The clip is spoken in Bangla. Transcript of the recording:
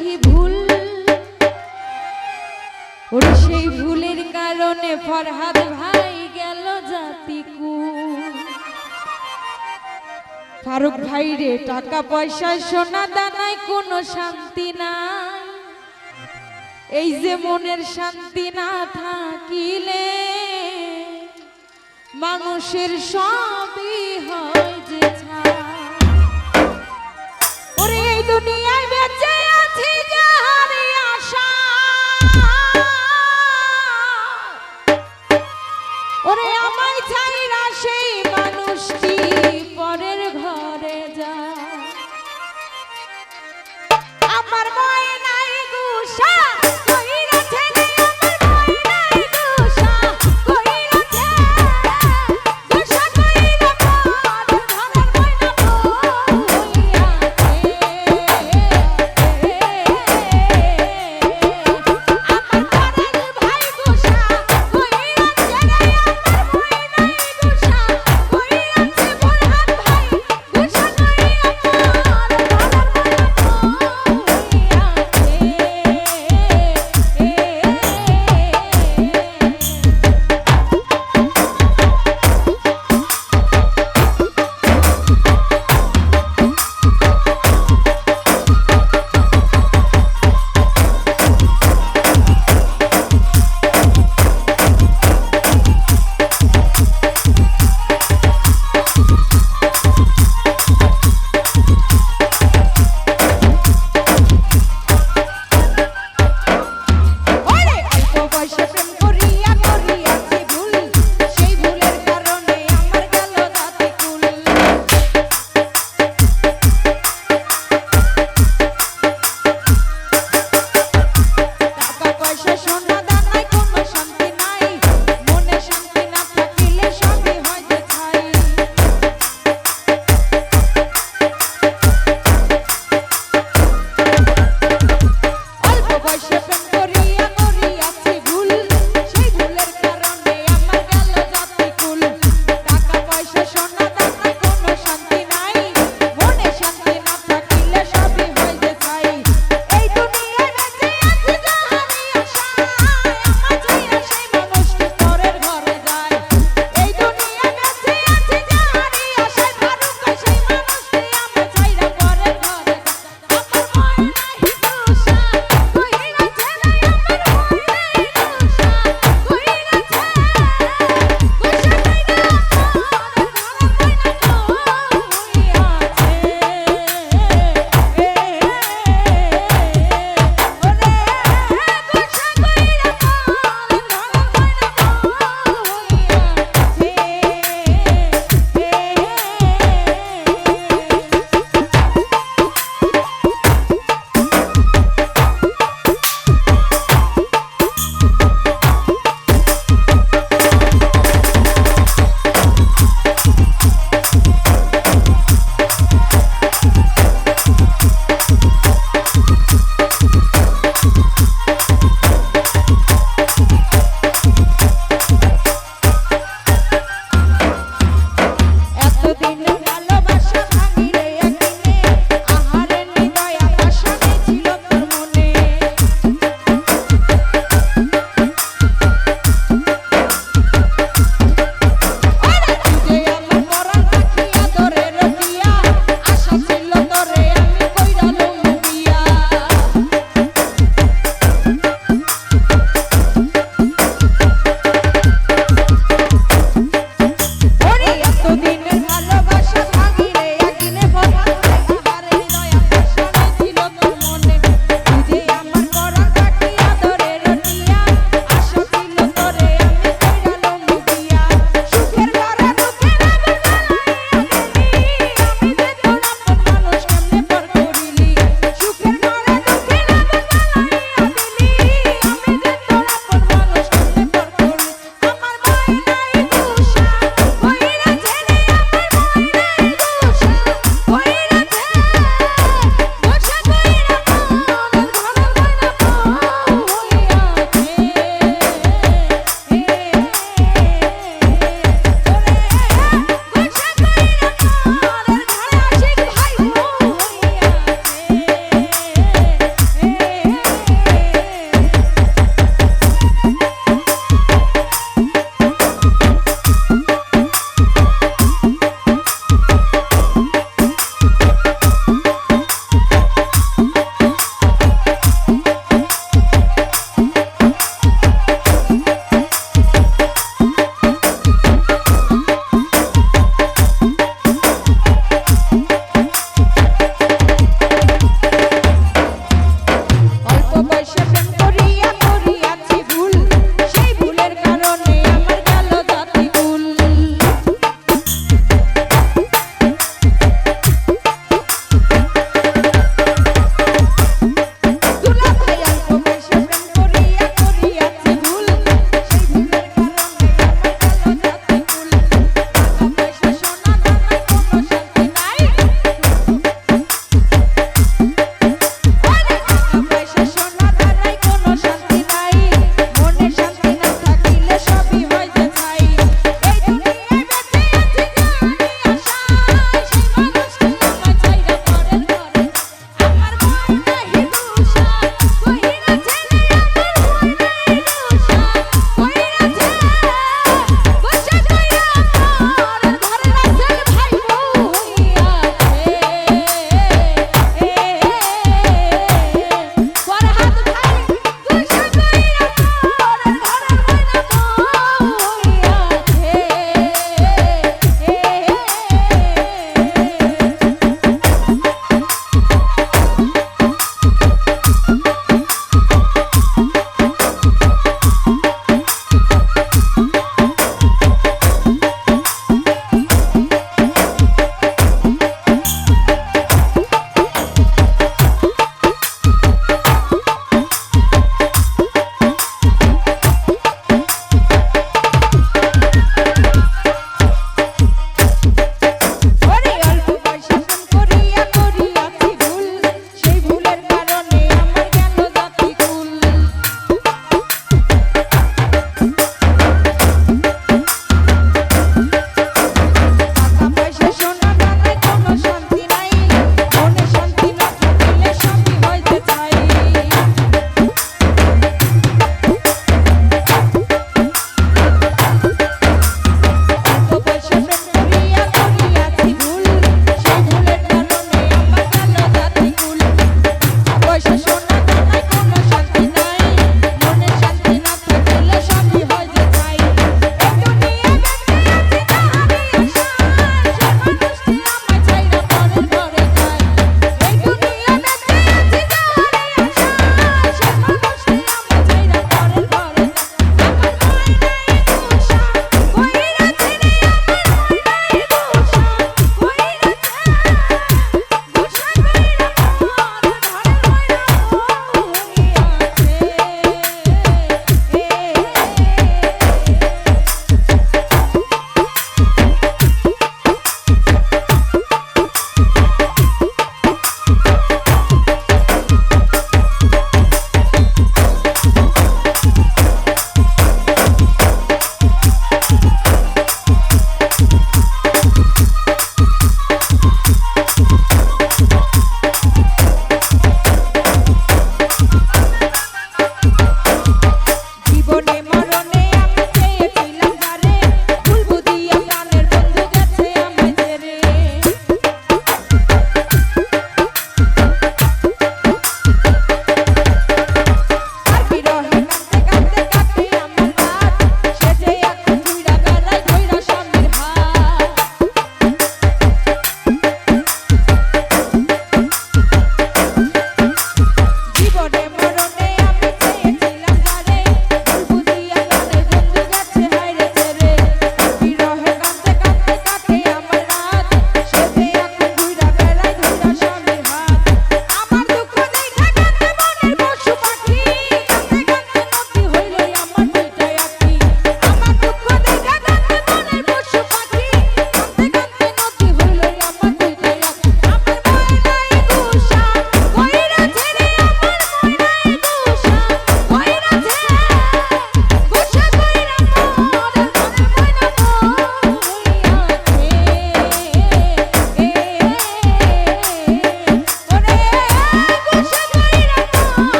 করেছি ভুল। ওর সেই ভুলের কারণে ফরহাদ ভাই গেল জাতিকু। ফারুক ভাই রে, টাকা পয়সা, সোনা দানায় কোনো শান্তি নাই। এই যে মনের শান্তি না থাকিলে মানুষের সবই হয় যে